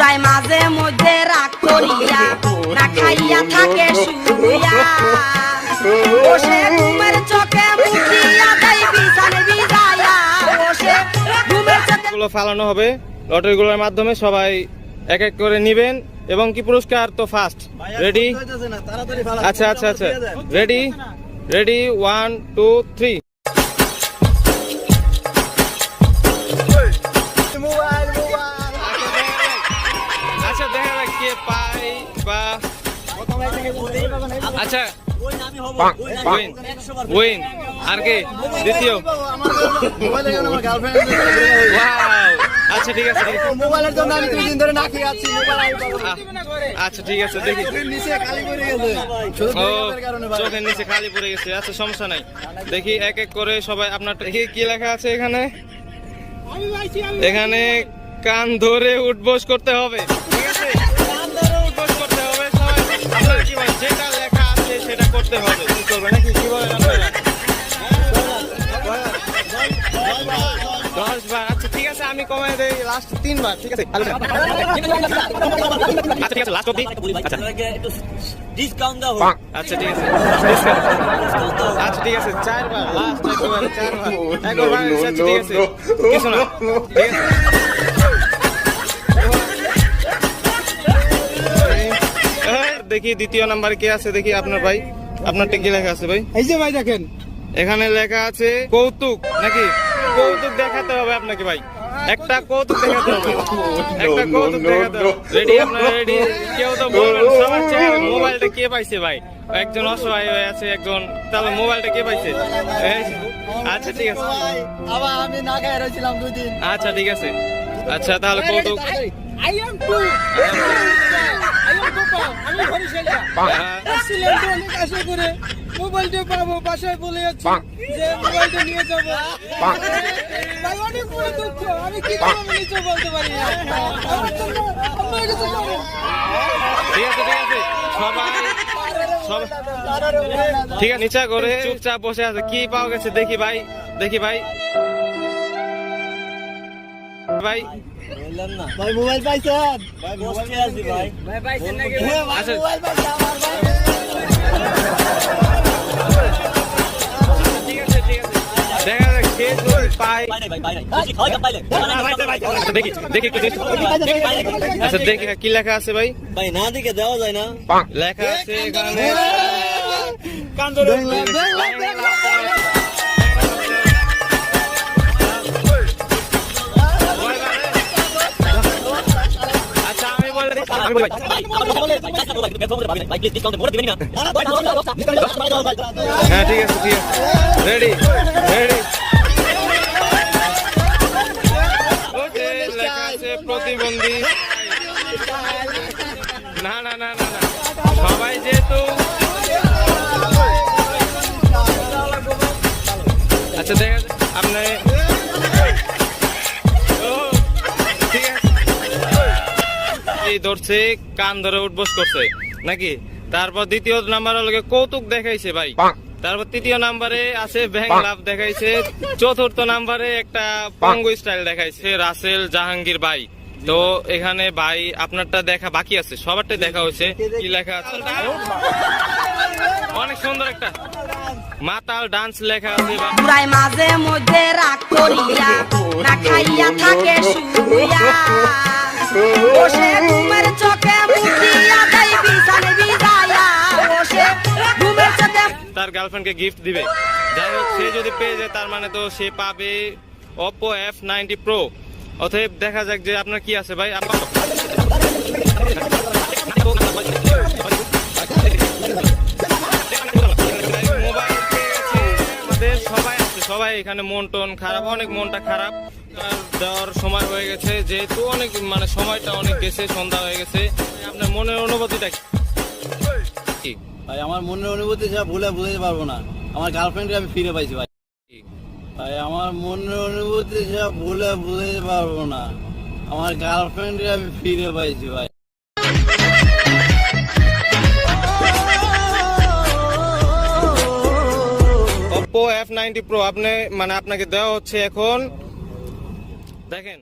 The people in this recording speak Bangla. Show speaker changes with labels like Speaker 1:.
Speaker 1: বুড়াই মাঝে মধ্যে রাগ করিয়া না খাইয়া থাকে শুইয়া। বসে ঘুমের চোখে মুখিয়া দেয় বিছানে বিদায়া। বসে ঘুমের চোখে
Speaker 2: গুলো ফালানো হবে। লটারিগুলোর মাধ্যমে সবাই এক এক করে নিবেন। এবং কি পুরস্কার? তো ফার্স্ট রেডি আচ্ছা আচ্ছা আচ্ছা। Ready ready one two three আচ্ছা। উইন আর কে? দ্বিতীয়! আচ্ছা ঠিক আছে ঠিক আছে।
Speaker 3: মোবাইলের জন্য আমি দুই দিন ধরে না খেয়ে আছি মোবাইল আমি পাবো না।
Speaker 2: আহ, আচ্ছা ঠিক আছে দেখি।
Speaker 3: নিচে খালি পড়ে গেছে।
Speaker 2: চোখের নিচে খালি পড়ে গেছে আচ্ছা সমস্যা নাই। দেখি এক এক করে সবাই আপনার কি লেখা আছে এখানে? এখানে কান ধরে উঠবোস করতে হবে। সেটা করতে হবে। কি করবে নাকি? কি আপনারা দশ বার। আচ্ছা ঠিক আছে, আমি কমাই দেই। লাস্ট তিনবার, ঠিক আছে? আচ্ছা ঠিক আছে আচ্ছা। আচ্ছা ঠিক আছে। আচ্ছা ঠিক আছে, চারবার। লাস্ট একবার, চারবার। একবার ঠিক আছে। ঠিক আছে। দেখি দ্বিতীয় নাম্বার কে আছে দেখি আপনার ভাই। আপনারটা কি লেখা আছে ভাই?
Speaker 3: এই যে ভাই দেখেন।
Speaker 2: এখানে লেখা আছে কৌতুক নাকি? কৌতুক দেখাতে হবে আপনাকে ভাই। একটা কৌতুক দেখাতে হবে। একটা কৌতুক দেখাতে হবে। রেডি আপনারা রেডি কেউ তো বলবেন সবার চেহারা মোবাইলটা কে পাইছে ভাই? একজন অসহায় হয়ে আছে একজন তাহলে মোবাইলটা কে পাইছে? আচ্ছা ঠিক আছে।
Speaker 3: আবার আমি না খাই রয়েছিলাম দুই দিন।
Speaker 2: আচ্ছা ঠিক আছে। আচ্ছা তাহলে কৌতুক
Speaker 4: I am too. আশা করে মোবাইলটা পাবো বাসায় বলে যাচ্ছি যে মোবাইলটা নিয়ে যাব। ভাই অনেক বড় দুঃখ আমি কি করে নিচে বলতে পারি? না আমার জন্য আমার
Speaker 2: ঠিক আছে ঠিক আছে। সবাই সবাই। ঠিক আছে নিচা করে চুপচাপ বসে আছে। কি পাওয়া গেছে? দেখি ভাই দেখি ভাই। ভাই।
Speaker 3: ভাই মোবাইল পাইছেন?
Speaker 5: কষ্টে আছি ভাই।
Speaker 3: হ্যাঁ, ভাই,
Speaker 2: আচ্ছা।
Speaker 3: মোবাইল পাইছে আমার ভাই।
Speaker 2: দেখা যাক কে
Speaker 5: পাই ভাই
Speaker 2: আচ্ছা দেখি দেখি একটু আচ্ছা দেখি লেখা আছে ভাই?
Speaker 5: ভাই না দিকে দেওয়া যায় না।
Speaker 2: লেখা আছে এখানে হ্যাঁ ঠিক আছে ঠিক আছে। রেডি রেডি প্রতিবন্ধী। না না না না না। সবাই যেহেতু আচ্ছা দেখা আপনি ধরছে কান ধরে উঠবস করছে। নাকি? তারপর দ্বিতীয় নাম্বার হলো কৌতুক দেখাইছে ভাই। তারপর তৃতীয় নাম্বারে আছে ব্যাংক লাভ দেখাইছে। চতুর্থ নাম্বারে একটা পঙ্গু স্টাইল দেখাইছে রাসেল জাহাঙ্গীর ভাই। তো এখানে ভাই আপনারটা দেখা বাকি আছে সবারটাই দেখা হয়েছে। কি লেখা আছে? অনেক সুন্দর একটা মাতাল ডান্স লেখা আছে
Speaker 1: বুড়াই মাঝে মধ্যে রাগ করিয়া না খাইয়া থাকে শুইয়া। বসে
Speaker 2: তার গার্লফ্রেন্ডকে গিফট দিবে। যাই হোক, সে যদি পেয়ে যায়, তার মানে তো সে পাবে ওপো এফ নাইনটি প্রো অতএব দেখা যাক যে আপনার কি আছে ভাই। আমাদের সবাই আছে, সবাই এখানে মন টন খারাপ, অনেক মনটা খারাপ। দেওয়ার সময় হয়ে গেছে, যেহেতু অনেক মানে সময়টা অনেক গেছে, সন্ধ্যা হয়ে গেছে। আপনার মনের অনুভূতিটা কি?
Speaker 3: ভাই, আমার মনের অনুভূতি যা ভুলে বুঝতে পারব না। আমার গার্লফ্রেন্ডকে আমি ফিরে পাইছি ভাই। ভাই, আমার মনের অনুভূতি যা ভুলে বুঝতে পারব না। আমার গার্লফ্রেন্ডকে আমি ফিরে পাইছি ভাই।
Speaker 2: ওপো এফ নাইনটি প্রো আপনি মানে আপনাকে দেওয়া হচ্ছে এখন দেখেন।